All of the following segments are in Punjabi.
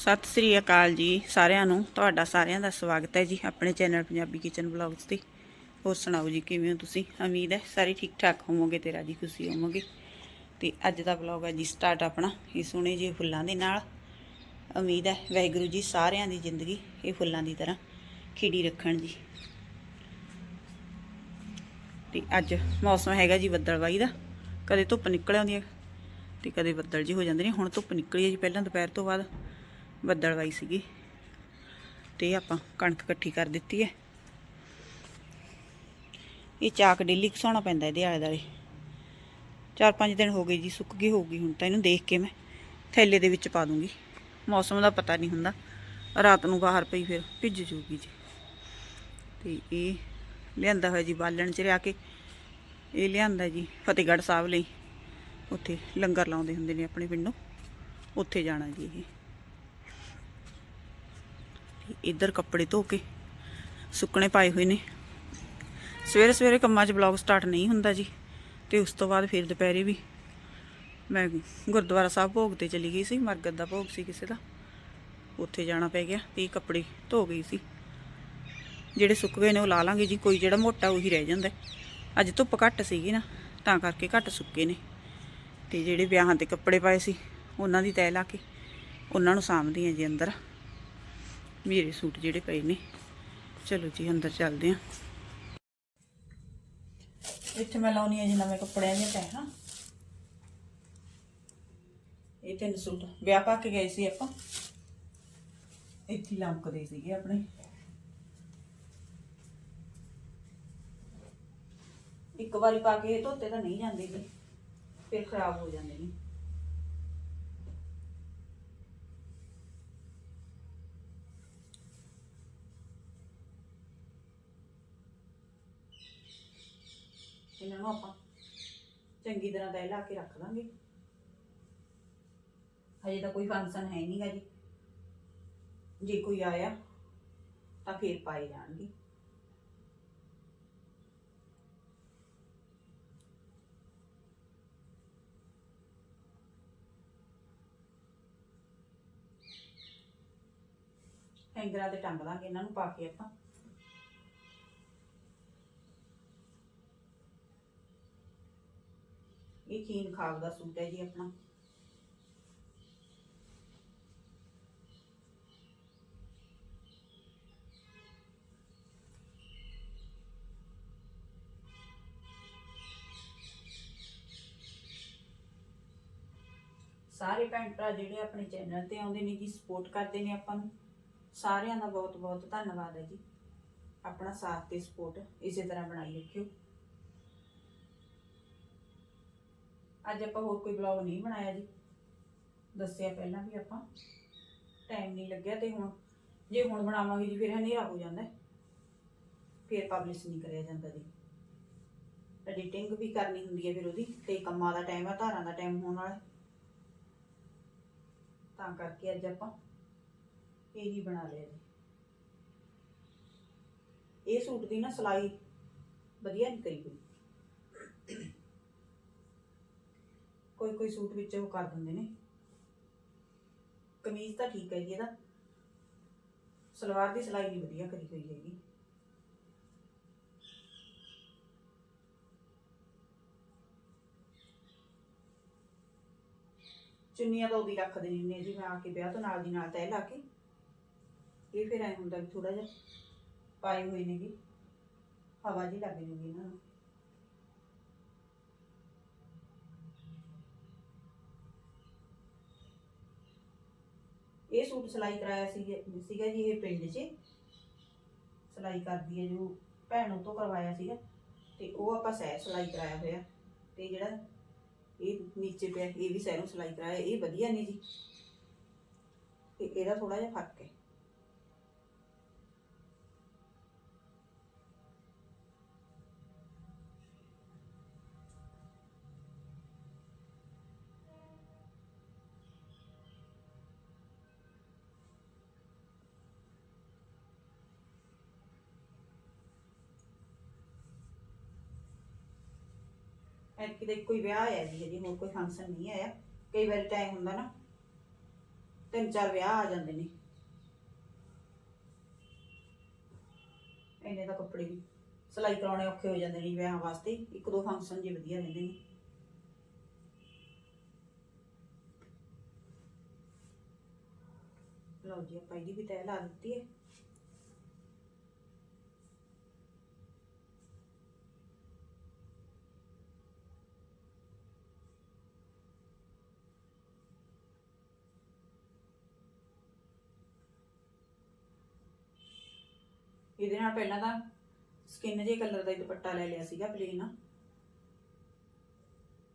ਸਤਿ ਸ੍ਰੀ ਅਕਾਲ ਜੀ ਸਾਰਿਆਂ ਨੂੰ। ਤੁਹਾਡਾ ਸਾਰਿਆਂ ਦਾ ਸਵਾਗਤ ਹੈ ਜੀ ਆਪਣੇ ਚੈਨਲ ਪੰਜਾਬੀ ਕਿਚਨ ਵਲੌਗਸ ਤੇ। ਹੋਰ ਸੁਣਾਓ ਜੀ, ਕਿਵੇਂ ਹੋ ਤੁਸੀਂ? ਉਮੀਦ ਹੈ ਸਾਰੇ ਠੀਕ ਠਾਕ ਹੋਵੋਗੇ ਤੇ ਰਾਜੀ ਖੁਸ਼ੀ ਹੋਵੋਗੇ। ਤੇ ਅੱਜ ਦਾ ਵਲੌਗ ਹੈ ਜੀ ਸਟਾਰਟ ਆਪਣਾ, ਇਹ ਸੋਹਣੇ ਜਿਹੇ ਫੁੱਲਾਂ ਦੇ ਨਾਲ। ਉਮੀਦ ਹੈ ਵਾਹਿਗੁਰੂ ਜੀ ਸਾਰਿਆਂ ਦੀ ਜ਼ਿੰਦਗੀ ਇਹ ਫੁੱਲਾਂ ਦੀ ਤਰ੍ਹਾਂ ਖਿੜੀ ਰੱਖਣ ਜੀ। ਤੇ ਅੱਜ ਮੌਸਮ ਹੈਗਾ ਜੀ ਬੱਦਲਵਾਈ ਦਾ। ਕਦੇ ਧੁੱਪ ਨਿਕਲ ਆਉਂਦੀ ਹੈ ਤੇ ਕਦੇ ਬੱਦਲ ਜੀ ਹੋ ਜਾਂਦੇ ਨੇ। ਹੁਣ ਧੁੱਪ ਨਿਕਲੀ ਹੈ ਜੀ ਪਹਿਲਾਂ ਦੁਪਹਿਰ ਤੋਂ ਬਾਅਦ। ਬੱਦਲਵਾਈ ਸੀਗੀ। ਤੇ ਆਪਾਂ ਕਣਕ ਇਕੱਠੀ ਕਰ ਦਿੱਤੀ ਹੈ। ਇਹ ਚਾਕ ਡੇਲੀ ਘਸਾਉਣਾ ਪੈਂਦਾ ਇਹਦੇ ਆਲੇ ਦੁਆਲੇ। ਚਾਰ ਪੰਜ ਦਿਨ ਹੋ ਗਏ ਜੀ, ਸੁੱਕ ਗਈ ਹੋਊਗੀ ਹੁਣ ਤਾਂ ਇਹਨੂੰ ਦੇਖ ਕੇ ਮੈਂ ਥੈਲੇ ਦੇ ਵਿੱਚ ਪਾ ਦੂੰਗੀ। ਮੌਸਮ ਦਾ ਪਤਾ ਨਹੀਂ ਹੁੰਦਾ। ਰਾਤ ਨੂੰ ਬਾਹਰ ਪਈ ਫਿਰ ਭਿੱਜ ਜੂਗੀ ਜੀ। ਤੇ ਇਹ ਲਿਆਂਦਾ ਹੋਇਆ ਜੀ ਬਾਲਣ ਚ ਰਿਆ ਕੇ। ਇਹ ਲਿਆਂਦਾ ਜੀ ਫਤਿਹਗੜ੍ਹ ਸਾਹਿਬ ਲਈ। ਉੱਥੇ ਲੰਗਰ ਲਾਉਂਦੇ ਹੁੰਦੇ ਨੇ ਆਪਣੇ ਪਿੰਡੋਂ। ਉੱਥੇ ਜਾਣਾ ਜੀ ਇਹ। ਇੱਧਰ ਕੱਪੜੇ ਧੋ ਕੇ ਸੁੱਕਣੇ ਪਾਏ ਹੋਏ ਨੇ। ਸਵੇਰੇ ਸਵੇਰੇ ਕੰਮਾਂ 'ਚ ਬਲੌਗ ਸਟਾਰਟ ਨਹੀਂ ਹੁੰਦਾ ਜੀ, ਤੇ ਉਸ ਤੋਂ ਬਾਅਦ ਫਿਰ ਦੁਪਹਿਰੇ ਵੀ ਮੈਂ ਗੁਰਦੁਆਰਾ ਸਾਹਿਬ ਭੋਗ ਤੇ ਚਲੀ ਗਈ ਸੀ ਮਰਗਤ ਦਾ ਭੋਗ ਸੀ ਕਿਸੇ ਦਾ। ਉੱਥੇ ਜਾਣਾ ਪੈ ਗਿਆ ਤੇ ਕੱਪੜੇ ਧੋ ਗਈ ਸੀ। ਜਿਹੜੇ ਸੁੱਕ ਗਏ ਨੇ ਉਹ ਲਾ ਲਾਂਗੇ ਜੀ, ਕੋਈ ਜਿਹੜਾ ਮੋਟਾ ਉਹੀ ਰਹਿ ਜਾਂਦਾ। ਅੱਜ ਧੁੱਪ ਘੱਟ ਸੀਗੀ ਨਾ, ਤਾਂ ਕਰਕੇ ਘੱਟ ਸੁੱਕੇ ਨੇ। ਤੇ ਜਿਹੜੇ ਵਿਆਹਾਂ ਤੇ ਕੱਪੜੇ ਪਾਏ ਸੀ, ਉਹਨਾਂ ਦੀ ਤੈਅ ਲਾ ਕੇ, ਉਹਨਾਂ ਨੂੰ ਸਾਂਭਦੀ ਹਾਂ ਜੀ ਅੰਦਰ। ਮੇਰੇ ਸੂਟ ਜਿਹੜੇ ਪਏ ਨੇ। ਚਲੋ ਜੀ, ਅੰਦਰ ਚੱਲਦੇ ਹਾਂ। ਇੱਥੇ ਮੈਂ ਲਾਉਣੀ ਹੈ ਜੀ ਨਵੇਂ ਕੱਪੜਿਆਂ ਦੀਆਂ ਤੈਹਾਂ ਇਹ ਤਿੰਨ ਸੂਟ। ਵਿਆਹ ਪਾ ਕੇ ਗਏ ਸੀ ਆਪਾਂ। ਇੱਥੇ ਹੀ ਲੰਕਦੇ ਸੀਗੇ ਆਪਣੇ। ਇੱਕ ਵਾਰੀ ਪਾ ਕੇ ਧੋਤੇ ਤਾਂ ਨਹੀਂ ਜਾਂਦੇ ਜੀ। ਫਿਰ ਖਰਾਬ ਹੋ ਜਾਂਦੇ ਨੇ। ਇਹਨਾਂ ਨੂੰ ਆਪਾਂ। ਚੰਗੀ ਤਰ੍ਹਾਂ ਤੈ ਲਾ ਕੇ ਰੱਖ ਦਾਂਗੇ ਹਜੇ ਤਾਂ ਕੋਈ ਫੰਕਸ਼ਨ ਹੈ ਨਹੀਂਗਾ ਜੀ ਜੇ ਕੋਈ ਆਇਆ, ਤਾਂ ਫੇਰ ਪਾਏ ਜਾਣਗੇ। ਹੈਂਗਰਾਂ ਤੇ ਟੰਗ ਦਾਂਗੇ ਇਹਨਾਂ ਨੂੰ ਪਾ ਕੇ ਆਪਾਂ। ਇਹ ਚੀਨ ਖਾਬ ਦਾ ਸੂਟ ਹੈ ਜੀ ਆਪਣਾ। ਸਾਰੇ ਭੈਣ ਭਰਾ ਜਿਹੜੇ ਆਪਣੇ ਚੈਨਲ ਤੇ ਆਉਂਦੇ ਨੇ ਜੀ ਸਪੋਰਟ ਕਰਦੇ ਨੇ ਆਪਾਂ ਨੂੰ। ਸਾਰਿਆਂ ਦਾ ਬਹੁਤ ਬਹੁਤ ਧੰਨਵਾਦ ਹੈ ਜੀ। ਆਪਣਾ ਸਾਥ ਤੇ ਸਪੋਰਟ ਇਸੇ ਤਰ੍ਹਾਂ ਬਣਾਈ ਰੱਖਿਓ। ਅੱਜ ਆਪਾਂ ਹੋਰ ਕੋਈ ਬਲੌਗ ਨਹੀਂ ਬਣਾਇਆ ਜੀ। ਦੱਸਿਆ ਪਹਿਲਾਂ ਵੀ ਆਪਾਂ। ਟਾਈਮ ਨਹੀਂ ਲੱਗਿਆ ਤੇ ਹੁਣ, ਜੇ ਹੁਣ ਬਣਾਵਾਂਗੇ ਜੀ, ਫਿਰ ਹਨੇਰਾ ਹੋ ਜਾਂਦਾ। ਫਿਰ ਪਬਲਿਸ਼ ਨਹੀਂ ਕਰਿਆ ਜਾਂਦਾ ਜੀ। ਐਡੀਟਿੰਗ ਵੀ ਕਰਨੀ ਹੁੰਦੀ ਹੈ ਫਿਰ ਉਹਦੀ ਤੇ ਕੰਮਾਂ ਦਾ ਟਾਈਮ ਹੈ ਧਾਰਾਂ ਦਾ ਟਾਈਮ ਹੋਣ ਵਾਲਾ। ਤਾਂ ਕਰਕੇ ਅੱਜ ਆਪਾਂ ਇਹ ਹੀ ਬਣਾ ਲਿਆ ਜੀ। ਇਹ ਸੂਟ ਦੀ ਨਾ ਸਿਲਾਈ ਵਧੀਆ ਨਹੀਂ ਕਰੀ ਹੋਈ ਕੋਈ ਕੋਈ ਸੂਟ ਵਿੱਚ ਉਹ ਕਰ ਦਿੰਦੇ ਨੇ। ਕਮੀਜ਼ ਤਾਂ ਠੀਕ ਹੈ ਜੀ ਇਹਦਾ। ਸਲਵਾਰ ਦੀ ਸਿਲਾਈ ਵੀ ਵਧੀਆ ਕਰੀ ਹੋਈ ਹੈਗੀ। ਚੁੰਨੀਆਂ ਤਾਂ ਉਹਦੀ ਰੱਖ ਦੇਣੀ ਨੇ ਜੀ, ਮੈਂ ਆ ਕੇ ਵਿਆਹ ਤੋਂ ਨਾਲ ਦੀ ਨਾਲ ਤੈਅ ਲਾ ਕੇ। ਇਹ ਫਿਰ ਐ ਹੁੰਦਾ ਵੀ ਥੋੜਾ ਜਿਹਾ ਪਾਏ ਹੋਏ ਨੇ ਜੀ ਹਵਾ ਜੀ ਲੱਗ ਜੂਗੀ ਇਹਨਾਂ ਨੂੰ ਇਹ ਸੂਟ ਸਿਲਾਈ ਕਰਾਇਆ ਸੀ ਸੀਗਾ ਜੀ ਇਹ ਪਿੰਡ 'ਚ। ਸਿਲਾਈ ਕਰਦੀ ਹੈ ਜੋ ਭੈਣ ਉਹ ਤੋਂ ਕਰਵਾਇਆ ਸੀਗਾ। ਤੇ ਉਹ ਆਪਾਂ ਸਹਿ ਸਿਲਾਈ ਕਰਾਇਆ ਹੋਇਆ। ਤੇ ਜਿਹੜਾ ਇਹ ਨੀਚੇ ਪਿਆ, ਇਹ ਵੀ ਸਹਿਰੋਂ ਸਿਲਾਈ ਕਰਾਇਆ, ਇਹ ਵਧੀਆ ਨੇ ਜੀ। ਤੇ ਇਹਦਾ ਥੋੜਾ ਜਿਹਾ ਫ਼ਰਕ ਹੈ। ਐਤਕੀ ਤਾਂ ਕੋਈ ਵਿਆਹ ਆਇਆ ਜੀ, ਹਜੇ ਹੋਰ ਕੋਈ ਫੰਕਸ਼ਨ ਨਹੀਂ ਆਇਆ। ਕਈ ਵਾਰੀ ਟਾਈਮ ਹੁੰਦਾ ਨਾ, ਤਿੰਨ ਚਾਰ ਵਿਆਹ ਆ ਜਾਂਦੇ ਨੇ। ਇੰਨੇ ਦਾ ਕੱਪੜੇ ਵੀ ਸਿਲਾਈ ਕਰਾਉਣੇ ਔਖੇ ਹੋ ਜਾਂਦੇ ਨੇ ਵਿਆਹ ਵਾਸਤੇ, ਇੱਕ ਦੋ ਫੰਕਸ਼ਨ ਜੇ ਵਧੀਆ ਰਹਿੰਦੇ ਨੇ। ਲਓ ਜੀ, ਆਪਾਂ ਇਹਦੀ ਵੀ ਤੈਅ ਲਾ ਦਿੱਤੀ ਹੈ। ਇਹਦੇ ਨਾਲ ਪਹਿਲਾਂ ਤਾਂ ਸਕਿਨ ਜੇ ਕਲਰ ਦਾ ਹੀ ਦੁਪੱਟਾ ਲੈ ਲਿਆ ਸੀਗਾ ਪਲੇਨ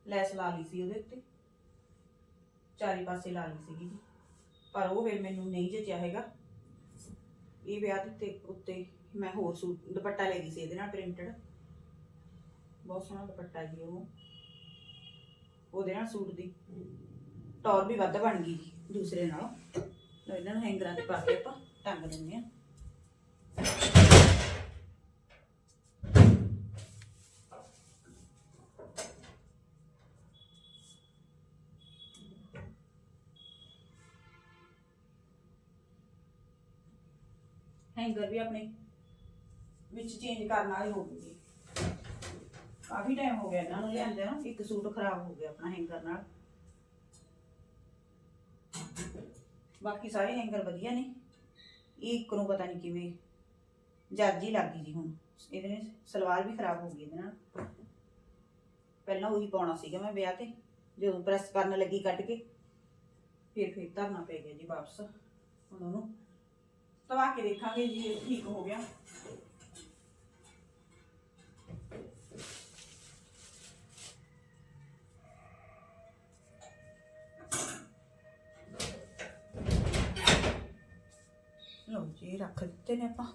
ਲੈਸ ਲਾ ਲਈ ਸੀ ਉਹਦੇ ਉੱਤੇ। ਚਾਰੇ ਪਾਸੇ ਲਾ ਲਈ ਸੀਗੀ। ਜੀ ਪਰ ਉਹ ਫਿਰ ਮੈਨੂੰ ਨਹੀਂ ਜਚਿਆ ਹੈਗਾ। ਇਹ ਵਿਆਹ ਦੇ ਉੱਤੇ ਮੈਂ ਹੋਰ ਸੂਟ ਦੁਪੱਟਾ ਲੈ ਗਈ ਸੀ ਇਹਦੇ ਨਾਲ ਪ੍ਰਿੰਟਡ ਬਹੁਤ ਸੋਹਣਾ ਦੁਪੱਟਾ ਜੀ ਉਹ। ਉਹਦੇ ਨਾਲ ਸੂਟ ਦੀ ਟੌਰ ਵੀ ਵੱਧ ਬਣ ਗਈ ਜੀ ਦੂਸਰੇ ਨਾਲੋਂ। ਇਹਨਾਂ ਨੂੰ ਹੈਂਗਰਾਂ ਤੇ ਪਾ ਕੇ ਆਪਾਂ ਟੰਗ ਦਿੰਦੇ ਆ ਹੈਂਗਰ ਵੀ ਆਪਣੇ ਵਿੱਚ ਚੇਂਜ ਕਰਨ ਵਾਲੇ ਹੋ ਗਏ ਜੀ ਕਾਫੀ ਟਾਈਮ ਹੋ ਗਿਆ ਇਹਨਾਂ ਨੂੰ ਲਿਆਂਦੇ ਨਾ, ਇੱਕ ਸੂਟ ਖਰਾਬ ਹੋ ਗਿਆ ਆਪਣਾ ਹੈਂਗਰ ਨਾਲ। ਬਾਕੀ ਸਾਰੇ ਹੈਂਗਰ ਵਧੀਆ ਨੇ। ਇਹ ਇੱਕ ਨੂੰ ਪਤਾ ਨਹੀਂ ਕਿਵੇਂ ਜਾਜੀ ਲੱਗ ਗਈ ਜੀ ਹੁਣ। ਇਹਦੇ ਨੇ ਸਲਵਾਰ ਵੀ ਖਰਾਬ ਹੋ ਗਈ ਇਹਦੇ ਨਾਲ। ਪਹਿਲਾਂ ਉਹੀ ਪਾਉਣਾ ਸੀਗਾ ਮੈਂ ਵਿਆਹ ਤੇ, ਜਦੋਂ ਪ੍ਰੈਸ ਕਰਨ ਲੱਗੀ ਕੱਢ ਕੇ, ਫਿਰ ਫਿਰ ਧਰਨਾ ਪੈ ਗਿਆ ਜੀ ਵਾਪਸ ਹੁਣ ਉਹਨੂੰ। ਤਵਾ ਕੇ ਦੇਖਾਂਗੇ ਜੀ ਇਹ ਠੀਕ ਹੋ ਗਿਆ ਲਓ ਜੀ ਰੱਖ ਦਿੱਤੇ ਨੇ ਆਪਾਂ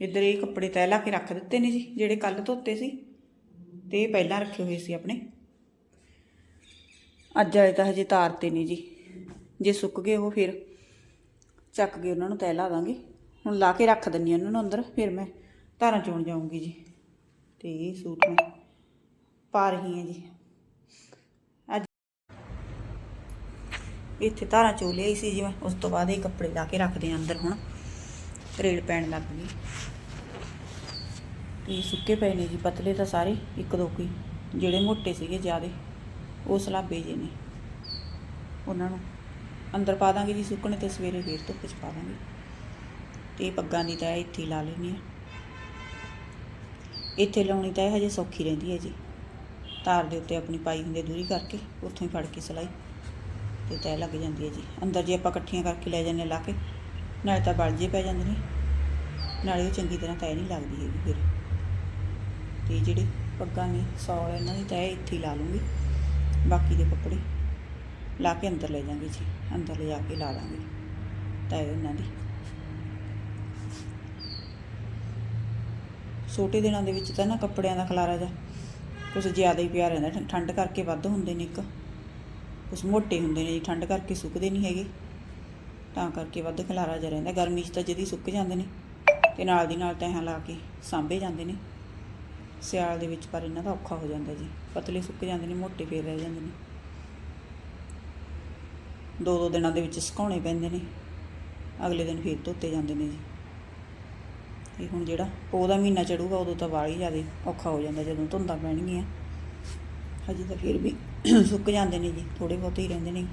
ਇੱਧਰ ਇਹ ਕੱਪੜੇ ਤੈਅ ਲਾ ਕੇ ਰੱਖ ਦਿੱਤੇ ਨੇ ਜੀ ਜਿਹੜੇ ਕੱਲ ਧੋਤੇ ਸੀ ਤੇ ਇਹ ਪਹਿਲਾਂ ਰੱਖੇ ਹੋਏ ਸੀ ਆਪਣੇ ਅੱਜ ਵਾਲੇ ਤਾਂ ਹਜੇ ਤਾਰਤੇ ਨੇ ਜੀ ਜੇ ਸੁੱਕ ਗਏ ਉਹ ਫਿਰ ਚੱਕ ਕੇ ਉਹਨਾਂ ਨੂੰ ਤੈਅ ਲਾ ਦਾਂਗੇ। ਹੁਣ ਲਾ ਕੇ ਰੱਖ ਦਿੰਨੀ ਆ ਉਹਨਾਂ ਨੂੰ ਅੰਦਰ, ਫਿਰ ਮੈਂ ਧਾਰਾਂ ਚੋਣ ਜਾਊਂਗੀ ਜੀ। ਤੇ ਇਹ ਸੂਟ ਮੈਂ ਪਾ ਰਹੀ ਹਾਂ ਜੀ। ਅੱਜ ਇੱਥੇ ਧਾਰਾਂ ਚੋ ਲਈ ਸੀ ਜੀ ਮੈਂ, ਉਸ ਤੋਂ ਬਾਅਦ ਇਹ ਕੱਪੜੇ ਲਾ ਕੇ ਰੱਖਦੇ ਆ ਅੰਦਰ ਹੁਣ। ਤਰੇੜ ਪੈਣ ਲੱਗ ਗਈ। ਤੇ ਸੁੱਕੇ ਪਏ ਨੇ ਜੀ, ਪਤਲੇ ਤਾਂ ਸਾਰੇ, ਇੱਕ ਦੋ ਕੋਈ ਜਿਹੜੇ ਮੋਟੇ ਸੀਗੇ ਜ਼ਿਆਦੇ, ਉਹ ਸਲਾਬੇ ਜੇ ਨੇ। ਉਹਨਾਂ ਨੂੰ ਅੰਦਰ ਪਾ ਦਾਂਗੇ ਜੀ ਸੁੱਕਣੇ ਤੇ ਸਵੇਰੇ ਫੇਰ ਧੁੱਪ 'ਚ ਪਾ ਦਾਂਗੇ। ਤੇ ਇਹ ਪੱਗਾਂ ਦੀ ਤੈਅ ਇੱਥੇ ਹੀ ਲਾ ਲੈਣੀ ਆ ਇੱਥੇ ਲਾਉਣੀ ਤਾਂ ਹਜੇ ਸੌਖੀ ਰਹਿੰਦੀ ਹੈ ਜੀ। ਤਾਰ ਦੇ ਉੱਤੇ ਆਪਣੀ ਪਾਈ ਹੁੰਦੀ ਹੈ ਦੂਰੀ ਕਰਕੇ, ਉੱਥੋਂ ਹੀ ਫੜ ਕੇ ਸਿਲਾਈ। ਤੇ ਤੈ ਲੱਗ ਜਾਂਦੀ ਹੈ ਜੀ। ਅੰਦਰ ਜੇ ਆਪਾਂ ਇਕੱਠੀਆਂ ਕਰਕੇ ਲੈ ਜਾਂਦੇ ਲਾ ਕੇ, ਨਾਲੇ ਤਾਂ ਬਲ ਜੇ ਪੈ ਜਾਂਦੇ ਨੇ। ਨਾਲੇ ਉਹ ਚੰਗੀ ਤਰ੍ਹਾਂ ਤੈ ਨਹੀਂ ਲੱਗਦੀ ਹੈਗੀ ਫਿਰ। ਤੇ ਜਿਹੜੇ ਪੱਗਾਂ ਨੇ, ਸੌਲ ਇਹਨਾਂ ਦੀ ਤੈ ਇੱਥੇ ਹੀ ਲਾ ਲੂੰਗੀ। ਬਾਕੀ ਦੇ ਕੱਪੜੇ। ਲਾ ਕੇ ਅੰਦਰ ਲੈ ਜਾਵਾਂਗੇ ਜੀ। ਅੰਦਰ ਲਿਜਾ ਕੇ ਲਾ ਦਾਂਗੇ ਤਾਂ ਇਹਨਾਂ ਦੀ। ਛੋਟੇ ਦਿਨਾਂ ਦੇ ਵਿੱਚ ਤਾਂ ਨਾ ਕੱਪੜਿਆਂ ਦਾ ਖਲਾਰਾ ਜਾ ਕੁਝ ਜ਼ਿਆਦਾ ਹੀ ਪਿਆ ਰਹਿੰਦਾ। ਠੰਡ ਕਰਕੇ ਵੱਧ ਹੁੰਦੇ ਨੇ ਇੱਕ। ਕੁਝ ਮੋਟੇ ਹੁੰਦੇ ਨੇ ਜੀ, ਠੰਡ ਕਰਕੇ ਸੁੱਕਦੇ ਨਹੀਂ ਹੈਗੇ। ਤਾਂ ਕਰਕੇ ਵੱਧ ਖਲਾਰਾ ਜਾ ਰਹਿੰਦਾ। ਗਰਮੀ 'ਚ ਤਾਂ ਜਦੀ ਸੁੱਕ ਜਾਂਦੇ ਨੇ ਤੇ ਨਾਲ ਦੀ ਨਾਲ ਤਹਾਂ ਲਾ ਕੇ ਸਾਂਭੇ ਜਾਂਦੇ ਨੇ। ਸਿਆਲ ਦੇ ਵਿੱਚ ਪਰ ਇਹਨਾਂ ਦਾ ਔਖਾ ਹੋ ਜਾਂਦਾ ਜੀ। ਪਤਲੇ ਸੁੱਕ ਜਾਂਦੇ ਨੇ, ਮੋਟੇ ਫੇਰ ਰਹਿ ਜਾਂਦੇ ਨੇ। ਦੋ ਦੋ ਦਿਨਾਂ ਦੇ ਵਿੱਚ ਸੁਕਾਉਣੇ ਪੈਂਦੇ ਨੇ। ਅਗਲੇ ਦਿਨ ਫੇਰ ਧੋਤੇ ਜਾਂਦੇ ਨੇ ਜੀ। ਇਹ ਹੁਣ ਜਿਹੜਾ ਉਹਦਾ ਮਹੀਨਾ ਚੜੂਗਾ, ਉਦੋਂ ਤਾਂ ਵਾਲੀ ਜ਼ਿਆਦਾ ਔਖਾ ਹੋ ਜਾਂਦਾ, ਜਦੋਂ ਧੁੰਦਾਂ ਪੈਣਗੀਆਂ। ਹਜੇ ਤਾਂ ਫਿਰ ਵੀ ਸੁੱਕ ਜਾਂਦੇ ਨੇ ਜੀ ਥੋੜੇ ਬਹੁਤੇ ਹੀ ਰਹਿੰਦੇ ਨੇ।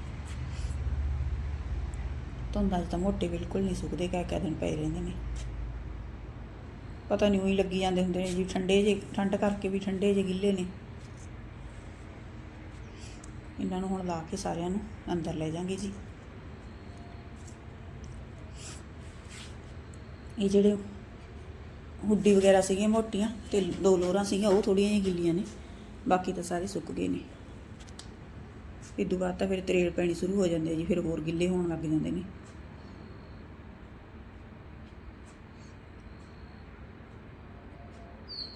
ਧੁੰਦਾਂ 'ਚ ਤਾਂ ਮੋਟੇ ਬਿਲਕੁਲ ਨਹੀਂ ਸੁੱਕਦੇ ਕਹਿ ਕਹਿ ਦਿਨ ਪਏ ਰਹਿੰਦੇ ਨੇ। ਪਤਾ ਨਹੀਂ ਉਹੀ ਲੱਗੀ ਜਾਂਦੇ ਹੁੰਦੇ ਨੇ ਜੀ, ਠੰਡੇ ਜੇ ਠੰਡ ਕਰਕੇ ਵੀ ਠੰਡੇ ਜੇ ਗਿੱਲੇ ਨੇ। ਇਹਨਾਂ ਨੂੰ ਹੁਣ ਲਾ ਕੇ ਸਾਰਿਆਂ ਨੂੰ ਅੰਦਰ ਲੈ ਜਾਾਂਗੇ ਜੀ। ਇਹ ਜਿਹੜੇ ਹੁੱਡੀ ਵਗੈਰਾ ਸੀਗੀਆਂ ਮੋਟੀਆਂ ਤੇ ਦੋ ਲੋਰਾਂ ਸੀਗੀਆਂ, ਉਹ ਥੋੜੀਆਂ ਜਿਹੀਆਂ ਗਿੱਲੀਆਂ ਨੇ, ਬਾਕੀ ਤਾਂ ਸਾਰੇ ਸੁੱਕ ਗਏ ਨੇ। ਇਹ ਤੋਂ ਬਾਅਦ ਤਾਂ ਫਿਰ ਤਰੇਲ ਪੈਣੀ ਸ਼ੁਰੂ ਹੋ ਜਾਂਦੀ ਹੈ ਜੀ, ਫਿਰ ਹੋਰ ਗਿੱਲੇ ਹੋਣ ਲੱਗ ਜਾਂਦੇ ਨੇ।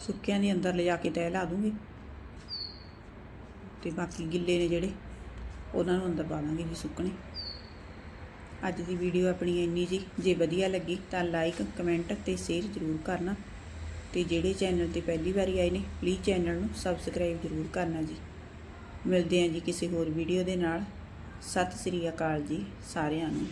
ਸੁੱਕਿਆਂ ਦੀ ਅੰਦਰ ਲਿਜਾ ਕੇ ਤੈ ਲਾ ਦੂੰਗੀ। ਤੇ ਬਾਕੀ ਗਿੱਲੇ ਨੇ ਜਿਹੜੇ, ਉਹਨਾਂ ਨੂੰ ਅੰਦਰ ਪਾ ਦਾਂਗੇ ਜੀ ਸੁੱਕਣੇ। ਅੱਜ ਦੀ ਵੀਡੀਓ ਆਪਣੀ ਇੰਨੀ ਜੀ। ਜੇ ਵਧੀਆ ਲੱਗੀ ਤਾਂ ਲਾਈਕ ਕਮੈਂਟ ਤੇ ਸ਼ੇਅਰ ਜ਼ਰੂਰ ਕਰਨਾ। ਤੇ ਜਿਹੜੇ ਚੈਨਲ ਤੇ ਪਹਿਲੀ ਵਾਰੀ ਆਏ ਨੇ ਪਲੀਜ਼ ਚੈਨਲ ਨੂੰ ਸਬਸਕ੍ਰਾਈਬ ਜ਼ਰੂਰ ਕਰਨਾ ਜੀ। ਮਿਲਦੇ ਹਾਂ ਜੀ ਕਿਸੇ ਹੋਰ ਵੀਡੀਓ ਦੇ ਨਾਲ। ਸਤਿ ਸ੍ਰੀ ਅਕਾਲ ਜੀ ਸਾਰਿਆਂ ਨੂੰ।